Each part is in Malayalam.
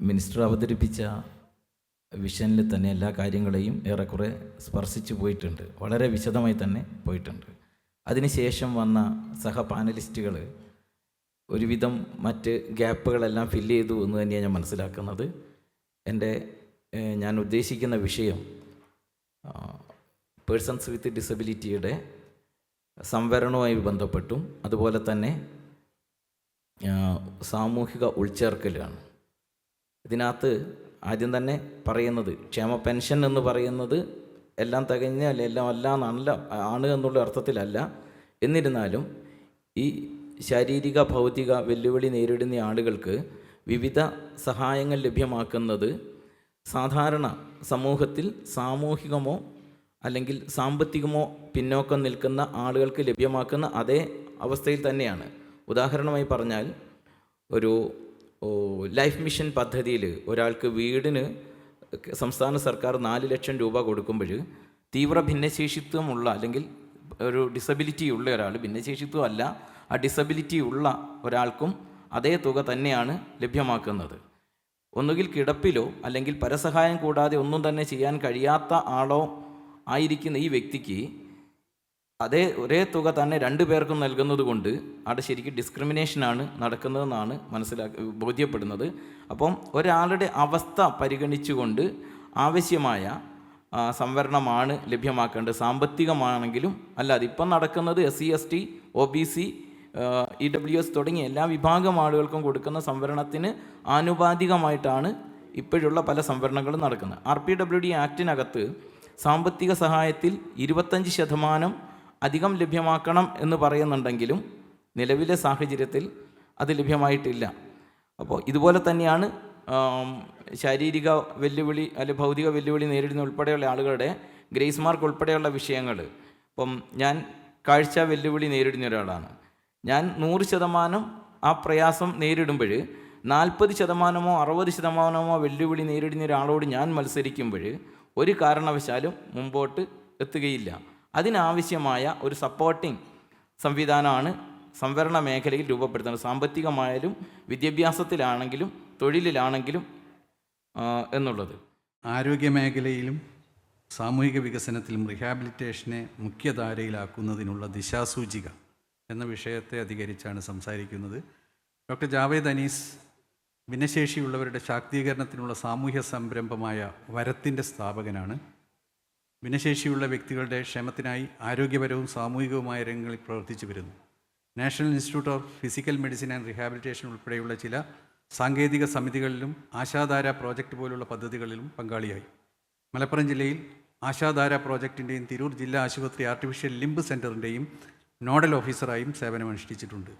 മിനിസ്റ്റർ അവതരിപ്പിച്ച വിഷനിൽ തന്നെ എല്ലാ കാര്യങ്ങളെയും ഏറെക്കുറെ സ്പർശിച്ചു പോയിട്ടുണ്ട്. വളരെ വിശദമായി തന്നെ പോയിട്ടുണ്ട്. അതിനുശേഷം വന്ന സഹ പാനലിസ്റ്റുകൾ ഒരുവിധം മറ്റ് ഗ്യാപ്പുകളെല്ലാം ഫില്ല് ചെയ്തു എന്ന് തന്നെയാണ് ഞാൻ മനസ്സിലാക്കുന്നത്. എന്റെ ഞാൻ ഉദ്ദേശിക്കുന്ന വിഷയം പേഴ്സൺസ് വിത്ത് ഡിസബിലിറ്റിയുടെ സംവരണവുമായി ബന്ധപ്പെട്ടും അതുപോലെ തന്നെ സാമൂഹിക ഉൾച്ചേർക്കലാണ് ഇതിനകത്ത് ആദ്യം തന്നെ പറയുന്നത് ക്ഷേമ പെൻഷൻ എന്ന് പറയുന്നത് എല്ലാം തികഞ്ഞ അല്ല എല്ലാം അല്ല എന്നല്ല ആണ് എന്നുള്ള അർത്ഥത്തിലല്ല. എന്നിരുന്നാലും ഈ ശാരീരിക ഭൗതിക വെല്ലുവിളി നേരിടുന്ന ആളുകൾക്ക് വിവിധ സഹായങ്ങൾ ലഭ്യമാക്കുന്നത് സാധാരണ സമൂഹത്തിൽ സാമൂഹികമോ അല്ലെങ്കിൽ സാമ്പത്തികമോ പിന്നോക്കം നിൽക്കുന്ന ആളുകൾക്ക് ലഭ്യമാക്കുന്ന അതേ അവസ്ഥയിൽ തന്നെയാണ്. ഉദാഹരണമായി പറഞ്ഞാൽ ഒരു ലൈഫ് മിഷൻ പദ്ധതിയിൽ ഒരാൾക്ക് വീടിന് സംസ്ഥാന സർക്കാർ നാല് ലക്ഷം രൂപ കൊടുക്കുമ്പോൾ തീവ്ര ഭിന്നശേഷിത്വമുള്ള അല്ലെങ്കിൽ ഒരു ഡിസബിലിറ്റി ഉള്ള ഒരാൾ ഭിന്നശേഷിത്വം അല്ല ആ ഡിസബിലിറ്റി ഉള്ള ഒരാൾക്കും അതേ തുക തന്നെയാണ് ലഭ്യമാക്കുന്നത്. ഒന്നുകിൽ കിടപ്പിലോ അല്ലെങ്കിൽ പരസഹായം കൂടാതെ ഒന്നും തന്നെ ചെയ്യാൻ കഴിയാത്ത ആളോ ആയിരിക്കുന്ന ഈ വ്യക്തിക്ക് അതേ ഒരേ തുക തന്നെ രണ്ടു പേർക്കും നൽകുന്നത് കൊണ്ട് അവിടെ ശരിക്കും ഡിസ്ക്രിമിനേഷനാണ് നടക്കുന്നതെന്നാണ് മനസ്സിലാക്കി ബോധ്യപ്പെടുന്നത്. അപ്പം ഒരാളുടെ അവസ്ഥ പരിഗണിച്ചുകൊണ്ട് ആവശ്യമായ സംവരണമാണ് ലഭ്യമാക്കേണ്ടത്. സാമ്പത്തികമാണെങ്കിലും അല്ലാതെ ഇപ്പം നടക്കുന്നത് S C S T O B C E W S തുടങ്ങിയ എല്ലാ വിഭാഗം ആളുകൾക്കും കൊടുക്കുന്ന സംവരണത്തിന് ആനുപാതികമായിട്ടാണ് ഇപ്പോഴുള്ള പല സംവരണങ്ങളും നടക്കുന്നത്. ആർ പി ഡബ്ല്യു ഡി ആക്ടിനകത്ത് സാമ്പത്തിക സഹായത്തിൽ ഇരുപത്തഞ്ച് ശതമാനം അധികം ലഭ്യമാക്കണം എന്ന് പറയുന്നുണ്ടെങ്കിലും നിലവിലെ സാഹചര്യത്തിൽ അത് ലഭ്യമായിട്ടില്ല. അപ്പോൾ ഇതുപോലെ തന്നെയാണ് ശാരീരിക വെല്ലുവിളി അല്ലെ ഭൗതിക വെല്ലുവിളി നേരിടുന്ന ഉൾപ്പെടെയുള്ള ആളുകളുടെ ഗ്രേസ് മാർക്ക് ഉൾപ്പെടെയുള്ള വിഷയങ്ങൾ. ഇപ്പം ഞാൻ കാഴ്ച വെല്ലുവിളി നേരിടുന്ന ഒരാളാണ്. ഞാൻ നൂറ് ശതമാനം ആ പ്രയാസം നേരിടുമ്പോൾ നാൽപ്പത് ശതമാനമോ അറുപത് ശതമാനമോ വെല്ലുവിളി നേരിടുന്ന ഒരാളോട് ഞാൻ മത്സരിക്കുമ്പോൾ ഒരു കാരണവശാലും മുമ്പോട്ട് എത്തുകയില്ല. അതിനാവശ്യമായ ഒരു സപ്പോർട്ടിംഗ് സംവിധാനമാണ് സംവരണ മേഖലയിൽ രൂപപ്പെടുത്തുന്നത്. സാമ്പത്തികമായാലും വിദ്യാഭ്യാസത്തിലാണെങ്കിലും തൊഴിലിലാണെങ്കിലും എന്നുള്ളത്. ആരോഗ്യ മേഖലയിലും സാമൂഹിക വികസനത്തിലും റിഹാബിലിറ്റേഷനെ മുഖ്യധാരയിലാക്കുന്നതിനുള്ള ദിശാസൂചിക എന്ന വിഷയത്തെ അധികരിച്ചാണ് സംസാരിക്കുന്നത്. ഡോക്ടർ ജാവേദ് അനീസ് ഭിന്നശേഷിയുള്ളവരുടെ ശാക്തീകരണത്തിനുള്ള സാമൂഹ്യ സംരംഭമായ വരത്തിന്റെ സ്ഥാപകനാണ്. ഭിന്നശേഷിയുള്ള വ്യക്തികളുടെ ക്ഷേമത്തിനായി ആരോഗ്യപരവും സാമൂഹികവുമായ രംഗങ്ങളിൽ പ്രവർത്തിച്ചു വരുന്നു. National institute of physical medicine and rehabilitation ഉൾപ്പെടെയുള്ള ചില സാങ്കേതിക സമിതികളിലും ആശാധാര പ്രോജക്റ്റ് പോലുള്ള പദ്ധതികളിലും പങ്കാളിയായി. മലപ്പുറം ജില്ലയിൽ ആശാധാര പ്രോജക്റ്റിന്റെയും തിരൂർ ജില്ലാ ആശുപത്രി ആർട്ടിഫിഷ്യൽ ലിംബ് സെന്ററിന്റെയും നോഡൽ ഓഫീസറായും സേവനമനുഷ്ഠിച്ചിട്ടുണ്ട്.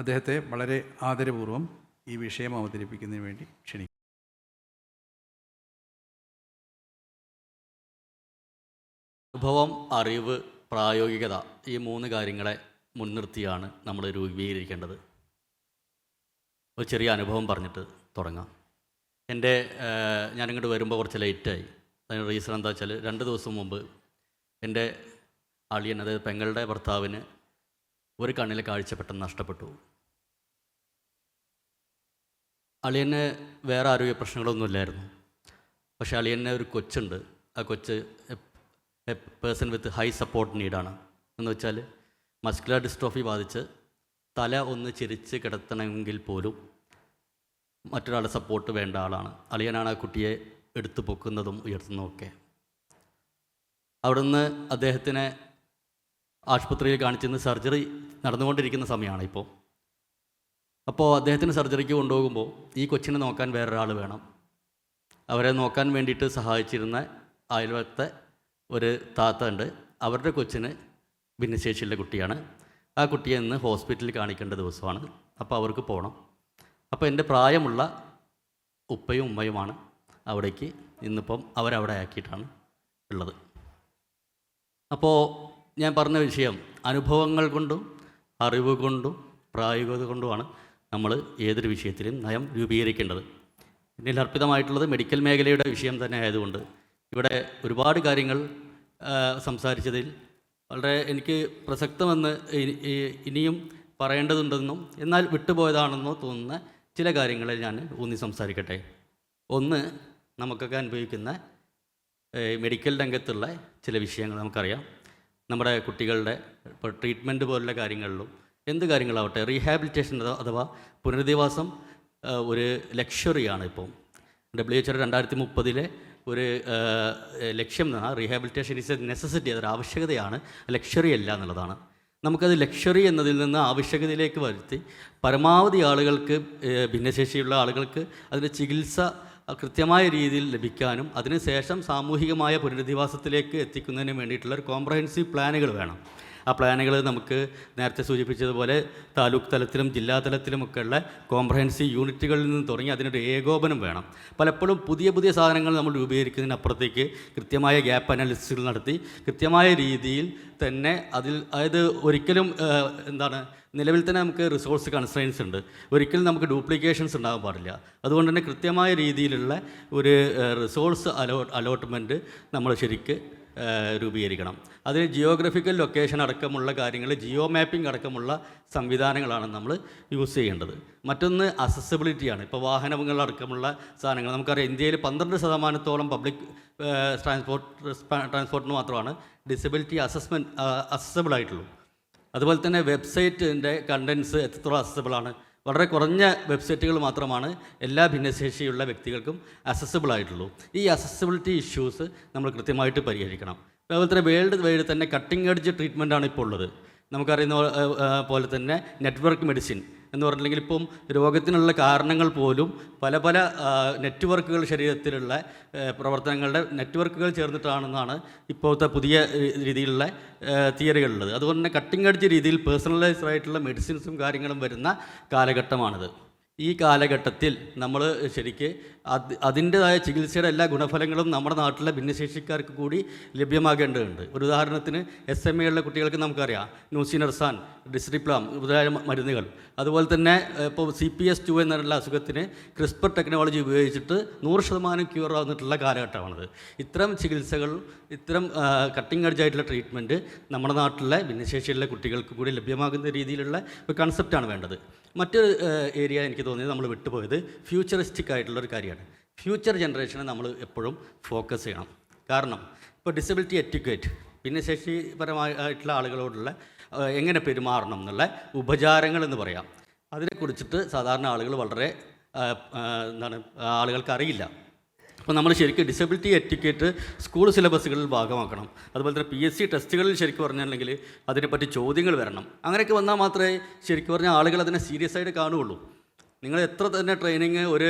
അദ്ദേഹത്തെ വളരെ ആദരപൂർവം ഈ വിഷയം അവതരിപ്പിക്കുന്നതിന് വേണ്ടി ക്ഷണിക്കുന്നു. അനുഭവം അറിവ് പ്രായോഗികത ഈ മൂന്ന് കാര്യങ്ങളെ മുൻനിർത്തിയാണ് നമ്മൾ രൂപീകരിക്കേണ്ടത്. ഒരു ചെറിയ അനുഭവം പറഞ്ഞിട്ട് തുടങ്ങാം. എന്റെ ഞാൻ ഞാനിങ്ങോട്ട് വരുമ്പോൾ കുറച്ച് ലേറ്റായി. അതിന് റീസൺ എന്താ വെച്ചാൽ രണ്ട് ദിവസം മുമ്പ് എന്റെ അളിയൻ അതായത് പെങ്ങളുടെ ഭർത്താവിന് ഒരു കണ്ണിലെ കാഴ്ച പെട്ടെന്ന് നഷ്ടപ്പെട്ടു. അളിയന് വേറെ ആരോഗ്യ പ്രശ്നങ്ങളൊന്നുമില്ലായിരുന്നു പക്ഷേ അളിയന് ഒരു കൊച്ചുണ്ട്. ആ കൊച്ച് a person with high support നീഡാണ് എന്ന് വെച്ചാൽ മസ്കുലർ ഡിസ്ട്രോഫി ബാധിച്ച് തല ഒന്ന് ചിരിച്ച് കിടത്തണമെങ്കിൽ പോലും മറ്റൊരാളുടെ സപ്പോർട്ട് വേണ്ട ആളാണ്. അളിയനാണ് ആ കുട്ടിയെ എടുത്തു പൊക്കുന്നതും ഉയർത്തുന്നതും ഒക്കെ. അവിടുന്ന് അദ്ദേഹത്തിനെ ആശുപത്രിയിൽ കാണിച്ചിരുന്ന സർജറി നടന്നുകൊണ്ടിരിക്കുന്ന സമയമാണ് ഇപ്പോൾ അപ്പോൾ അദ്ദേഹത്തിന് സർജറിക്ക് കൊണ്ടുപോകുമ്പോൾ ഈ കൊച്ചിനെ നോക്കാൻ വേറൊരാൾ വേണം. അവരെ നോക്കാൻ വേണ്ടിയിട്ട് സഹായിച്ചിരുന്ന അയൽവക്കത്തെ ഒരു താത്ത ഉണ്ട് അവരുടെ കൊച്ചിന് ഭിന്നശേഷിയുള്ള കുട്ടിയാണ്. ആ കുട്ടിയെ ഇന്ന് ഹോസ്പിറ്റലിൽ കാണിക്കേണ്ട ദിവസമാണ്. അപ്പോൾ അവർക്ക് പോകണം. അപ്പോൾ എന്റെ പ്രായമുള്ള ഉപ്പയും ഉമ്മയുമാണ് അവിടേക്ക് ഇന്നിപ്പം അവരവിടെ ആക്കിയിട്ടാണ് ഉള്ളത്. അപ്പോൾ ഞാൻ പറഞ്ഞ വിഷയം അനുഭവങ്ങൾ കൊണ്ടും അറിവ് കൊണ്ടും പ്രായോഗികത കൊണ്ടുമാണ് നമ്മൾ ഏതൊരു വിഷയത്തിലും നയം രൂപീകരിക്കേണ്ടത്. ഇതിൽ അർപ്പിതമായിട്ടുള്ളത് മെഡിക്കൽ മേഖലയുടെ വിഷയം തന്നെ ആയതുകൊണ്ട് ഇവിടെ ഒരുപാട് കാര്യങ്ങൾ സംസാരിച്ചതിൽ വളരെ എനിക്ക് പ്രസക്തമെന്ന് ഇനിയും പറയേണ്ടതുണ്ടെന്നും എന്നാൽ വിട്ടുപോയതാണെന്നോ തോന്നുന്ന ചില കാര്യങ്ങളിൽ ഞാൻ ഊന്നി സംസാരിക്കട്ടെ. ഒന്ന് നമുക്കൊക്കെ അനുഭവിക്കുന്ന മെഡിക്കൽ രംഗത്തുള്ള ചില വിഷയങ്ങൾ നമുക്കറിയാം. നമ്മുടെ കുട്ടികളുടെ ഇപ്പോൾ ട്രീറ്റ്മെന്റ് പോലുള്ള കാര്യങ്ങളിലും എന്ത് കാര്യങ്ങളാവട്ടെ റീഹാബിലിറ്റേഷൻ അഥവാ- അഥവാ പുനരധിവാസം ഒരു ലക്ഷറിയാണ് ഇപ്പം. ഡബ്ല്യു എച്ച് രണ്ടായിരത്തി മുപ്പതിലെ ഒരു ലക്ഷ്യം റീഹാബിലിറ്റേഷൻ ഇസ് എ നെസസിറ്റി അതൊരു ആവശ്യകതയാണ് ലക്ഷറി അല്ല എന്നുള്ളതാണ്. നമുക്കത് ലക്ഷറി എന്നതിൽ നിന്ന് ആവശ്യകതയിലേക്ക് വരുത്തി പരമാവധി ആളുകൾക്ക് ഭിന്നശേഷിയുള്ള ആളുകൾക്ക് അതിന്റെ ചികിത്സ കൃത്യമായ രീതിയിൽ ലഭിക്കാനും അതിനുശേഷം സാമൂഹികമായ പുനരധിവാസത്തിലേക്ക് എത്തിക്കുന്നതിന് വേണ്ടിയിട്ടുള്ള ഒരു കോംപ്രഹെൻസീവ് പ്ലാനുകൾ വേണം. ആ പ്ലാനുകൾ നമുക്ക് നേരത്തെ സൂചിപ്പിച്ചതുപോലെ താലൂക്ക് തലത്തിലും ജില്ലാ തലത്തിലുമൊക്കെയുള്ള കോംപ്രഹെൻസീവ് യൂണിറ്റുകളിൽ നിന്ന് തുടങ്ങി അതിനൊരു ഏകോപനം വേണം. പലപ്പോഴും പുതിയ പുതിയ സാധനങ്ങൾ നമ്മൾ രൂപീകരിക്കുന്നതിനപ്പുറത്തേക്ക് കൃത്യമായ ഗ്യാപ്പ് അനാലിസിസുകൾ നടത്തി കൃത്യമായ രീതിയിൽ തന്നെ അതിൽ അതായത് ഒരിക്കലും എന്താണ് നിലവിൽ തന്നെ നമുക്ക് റിസോഴ്സ് കൺസ്ട്രെയിൻസ് ഉണ്ട്. ഒരിക്കലും നമുക്ക് ഡ്യൂപ്ലിക്കേഷൻസ് ഉണ്ടാകാൻ പാടില്ല. അതുകൊണ്ട് തന്നെ കൃത്യമായ രീതിയിലുള്ള ഒരു റിസോഴ്സ് അലോ അലോട്ട്മെന്റ് നമ്മൾ ശരിക്ക് രൂപീകരിക്കണം. അതിന് ജിയോഗ്രഫിക്കൽ ലൊക്കേഷൻ അടക്കമുള്ള കാര്യങ്ങൾ ജിയോ മാപ്പിംഗ് അടക്കമുള്ള സംവിധാനങ്ങളാണ് നമ്മൾ യൂസ് ചെയ്യേണ്ടത്. മറ്റൊന്ന് അസസിബിലിറ്റിയാണ് ഇപ്പോൾ വാഹനങ്ങളടക്കമുള്ള സാധനങ്ങൾ നമുക്കറിയാം ഇന്ത്യയിൽ പന്ത്രണ്ട് ശതമാനത്തോളം പബ്ലിക് ട്രാൻസ്പോർട്ട് ട്രാൻസ്പോർട്ടിന് മാത്രമാണ് ഡിസബിലിറ്റി അസസ്മെന്റ് അസസബിൾ ആയിട്ടുള്ളൂ. അതുപോലെ തന്നെ വെബ്സൈറ്റിന്റെ കണ്ടൻസ് എത്രത്തോളം അസസബിളാണ് വളരെ കുറഞ്ഞ വെബ്സൈറ്റുകൾ മാത്രമാണ് എല്ലാ ഭിന്നശേഷിയുള്ള വ്യക്തികൾക്കും അസസിബിൾ ആയിട്ടുള്ളൂ. ഈ അസസിബിലിറ്റി ഇഷ്യൂസ് നമ്മൾ കൃത്യമായിട്ട് പരിഹരിക്കണം. അതുപോലെ തന്നെ വേൾഡ് വൈഡ് തന്നെ കട്ടിംഗ് എഡ്ജ് ട്രീറ്റ്മെന്റാണ് ഇപ്പോൾ ഉള്ളത്. നമുക്കറിയുന്ന പോലെ തന്നെ നെറ്റ്വർക്ക് മെഡിസിൻ എന്ന് പറഞ്ഞിട്ടുണ്ടെങ്കിൽ ഇപ്പം രോഗത്തിനുള്ള കാരണങ്ങൾ പോലും പല പല നെറ്റ്വർക്കുകൾ ശരീരത്തിലുള്ള പ്രവർത്തനങ്ങളുടെ നെറ്റ്വർക്കുകൾ ചേർന്നിട്ടാണെന്നാണ് ഇപ്പോഴത്തെ പുതിയ രീതിയിലുള്ള തിയറികളുള്ളത് അതുകൊണ്ട് തന്നെ കട്ടിംഗ് അടിച്ച രീതിയിൽ പേഴ്സണലൈസ്ഡ് ആയിട്ടുള്ള മെഡിസിൻസും കാര്യങ്ങളും വരുന്ന കാലഘട്ടമാണിത്. ഈ കാലഘട്ടത്തിൽ നമ്മൾ ശരിക്ക് അത് അതിന്റെതായ ചികിത്സയുടെ എല്ലാ ഗുണഫലങ്ങളും നമ്മുടെ നാട്ടിലെ ഭിന്നശേഷിക്കാർക്ക് കൂടി ലഭ്യമാകേണ്ടതുണ്ട്. ഒരു ഉദാഹരണത്തിന് എസ് എം എയുള്ള കുട്ടികൾക്ക് നമുക്കറിയാം ന്യൂസിനർസാൻ ഡിസ്ട്രിപ്ലാം മുതലായ മരുന്നുകൾ. അതുപോലെ തന്നെ ഇപ്പോൾ സി പി എസ് ടു എന്നുള്ള അസുഖത്തിന് ക്രിസ്പർ ടെക്നോളജി ഉപയോഗിച്ചിട്ട് നൂറ് ശതമാനം ക്യൂർ ആവുന്നിട്ടുള്ള കാലഘട്ടമാണത്. ഇത്തരം ചികിത്സകൾ ഇത്തരം കട്ടിംഗ് എഡ്ജ് ആയിട്ടുള്ള ട്രീറ്റ്മെന്റ് നമ്മുടെ നാട്ടിലെ ഭിന്നശേഷിയുള്ള കുട്ടികൾക്ക് കൂടി ലഭ്യമാകുന്ന രീതിയിലുള്ള ഒരു കൺസെപ്റ്റാണ് വേണ്ടത്. മറ്റൊരു ഏരിയ എനിക്ക് തോന്നിയത് നമ്മൾ വിട്ടുപോയത് ഫ്യൂച്ചറിസ്റ്റിക് ആയിട്ടുള്ളൊരു കാര്യമാണ്. ഫ്യൂച്ചർ ജനറേഷനെ നമ്മൾ എപ്പോഴും ഫോക്കസ് ചെയ്യണം. കാരണം ഇപ്പോൾ ഡിസബിലിറ്റി എറ്റിക്വേറ്റ് ഭിന്നശേഷിപരമായിട്ടുള്ള ആളുകളോടുള്ള എങ്ങനെ പെരുമാറണം എന്നുള്ള ഉപചാരങ്ങൾ എന്ന് പറയാം. അതിനെക്കുറിച്ചിട്ട് സാധാരണ ആളുകൾ വളരെ എന്താണ് ആളുകൾക്ക് അറിയില്ല. അപ്പോൾ നമ്മൾ ശരിക്കും ഡിസബിലിറ്റി എറ്റിക്കേറ്റ് സ്കൂൾ സിലബസുകളിൽ ഭാഗമാക്കണം. അതുപോലെ തന്നെ പി എസ് സി ടെസ്റ്റുകളിൽ ശരിക്കും പറഞ്ഞിട്ടുണ്ടെങ്കിൽ അതിനെപ്പറ്റി ചോദ്യങ്ങൾ വരണം. അങ്ങനെയൊക്കെ വന്നാൽ മാത്രമേ ശരിക്കും പറഞ്ഞാൽ ആളുകൾ അതിനെ സീരിയസ് ആയിട്ട് കാണുകയുള്ളൂ. നിങ്ങൾ എത്ര തന്നെ ട്രെയിനിങ് ഒരു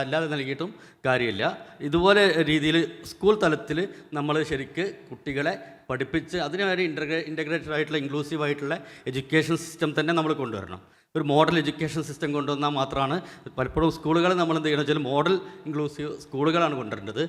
അല്ലാതെ നൽകിയിട്ടും കാര്യമില്ല. ഇതുപോലെ രീതിയിൽ സ്കൂൾ തലത്തിൽ നമ്മൾ ശരിക്ക് കുട്ടികളെ പഠിപ്പിച്ച് അതിന് വരെ ഇന്റഗ്രേ ഇന്റഗ്രേറ്റഡ് ആയിട്ടുള്ള ഇൻക്ലൂസീവ് ആയിട്ടുള്ള എഡ്യൂക്കേഷൻ സിസ്റ്റം തന്നെ നമ്മൾ കൊണ്ടുവരണം. ഒരു മോഡൽ എഡ്യൂക്കേഷൻ സിസ്റ്റം കൊണ്ടുവന്നാൽ മാത്രമാണ് പലപ്പോഴും സ്കൂളുകൾ നമ്മൾ എന്ത് ചെയ്യണം വെച്ചാൽ മോഡൽ ഇൻക്ലൂസീവ് സ്കൂളുകളാണ് കൊണ്ടുവരേണ്ടത്.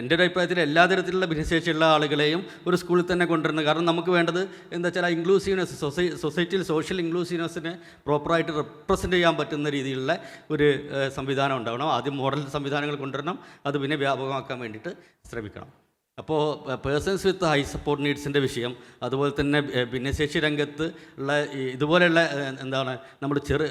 എന്റെ ഒരു അഭിപ്രായത്തിൽ എല്ലാ തരത്തിലുള്ള ഭിന്നശേഷിയുള്ള ആളുകളെയും ഒരു സ്കൂളിൽ തന്നെ കൊണ്ടുവരുന്നത് കാരണം നമുക്ക് വേണ്ടത് എന്താ വെച്ചാൽ ആ ഇൻക്ലൂസീവ്നെസ് സൊസൈ സൊസൈറ്റിയിൽ സോഷ്യൽ ഇൻക്ലൂസീവ്നെസ്സിനെ പ്രോപ്പറായിട്ട് റെപ്രസെന്റ് ചെയ്യാൻ പറ്റുന്ന രീതിയിലുള്ള ഒരു സംവിധാനം ഉണ്ടാവണം. ആദ്യം മോഡൽ സംവിധാനങ്ങൾ കൊണ്ടുവരണം. അത് പിന്നെ വ്യാപകമാക്കാൻ വേണ്ടിയിട്ട് ശ്രമിക്കണം. അപ്പോൾ പേഴ്സൺസ് വിത്ത് ഹൈ സപ്പോർട്ട് നീഡ്സിന്റെ വിഷയം അതുപോലെ തന്നെ ഭിന്നശേഷി രംഗത്ത് ഉള്ള ഇതുപോലെയുള്ള എന്താണ് നമ്മൾ ചെറു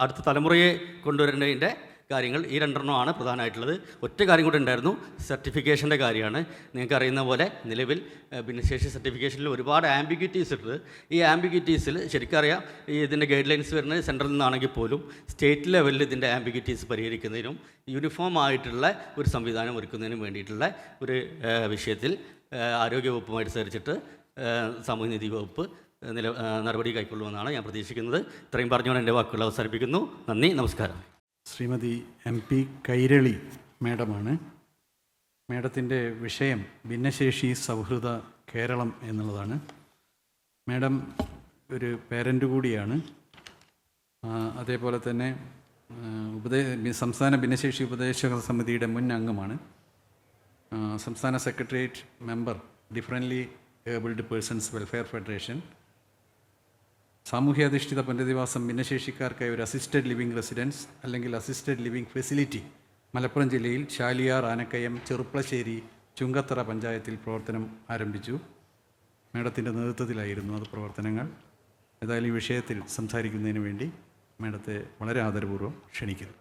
അടുത്ത തലമുറയെ കൊണ്ടുവരേണ്ടതിന്റെ കാര്യങ്ങൾ ഈ രണ്ടെണ്ണമാണ് പ്രധാനമായിട്ടുള്ളത്. ഒറ്റ കാര്യം കൂടെ ഉണ്ടായിരുന്നു സർട്ടിഫിക്കേഷന്റെ കാര്യമാണ്. നിങ്ങൾക്ക് അറിയുന്ന പോലെ നിലവിൽ ഭിന്നശേഷി സർട്ടിഫിക്കേഷനിൽ ഒരുപാട് ആംബിഗ്യൂറ്റീസ് ഉണ്ട് ഈ ആംബിഗ്യൂറ്റീസിൽ ശരിക്കറിയാം ഈ ഇതിന്റെ ഗൈഡ് ലൈൻസ് വരുന്നത് സെൻട്രൽ നിന്നാണെങ്കിൽ പോലും സ്റ്റേറ്റ് ലെവലിൽ ഇതിന്റെ ആംബിഗ്യൂറ്റീസ് പരിഹരിക്കുന്നതിനും യൂണിഫോം ആയിട്ടുള്ള ഒരു സംവിധാനം ഒരുക്കുന്നതിനും വേണ്ടിയിട്ടുള്ള ഒരു വിഷയത്തിൽ ആരോഗ്യവകുപ്പുമായിട്ട് സഹകരിച്ചിട്ട് സാമൂഹ്യനീതി വകുപ്പ് നില നടപടി കൈക്കൊള്ളുമെന്നാണ് ഞാൻ പ്രതീക്ഷിക്കുന്നത്. ഇത്രയും പറഞ്ഞുകൊണ്ട് എന്റെ വാക്കുകൾ അവസാനിപ്പിക്കുന്നു. നന്ദി നമസ്കാരം. ശ്രീമതി എം പി കൈരളി മേഡമാണ്. മേഡത്തിന്റെ വിഷയം ഭിന്നശേഷി സൗഹൃദ കേരളം എന്നുള്ളതാണ്. മേഡം ഒരു പേരന്റ് കൂടിയാണ്. അതേപോലെ തന്നെ ഉപദേ സംസ്ഥാന ഭിന്നശേഷി ഉപദേശക സമിതിയുടെ മുൻ അംഗമാണ്. സംസ്ഥാന secretariat member differently abled persons welfare federation. സാമൂഹ്യാധിഷ്ഠിത പുനരധിവാസം ഭിന്നശേഷിക്കാർക്കായി ഒരു അസിസ്റ്റഡ് ലിവിംഗ് റെസിഡൻസ് അല്ലെങ്കിൽ അസിസ്റ്റഡ് ലിവിംഗ് ഫെസിലിറ്റി മലപ്പുറം ജില്ലയിൽ ഷാലിയാർ ആനക്കയം ചെറുപ്പളശ്ശേരി ചുങ്കത്തറ പഞ്ചായത്തിൽ പ്രവർത്തനം ആരംഭിച്ചു. മേഡത്തിന്റെ നേതൃത്വത്തിലായിരുന്നു അത് പ്രവർത്തനങ്ങൾ. ഏതായാലും ഈ വിഷയത്തിൽ സംസാരിക്കുന്നതിന് വേണ്ടി മേഡത്തെ വളരെ ആദരപൂർവം ക്ഷണിക്കുന്നു.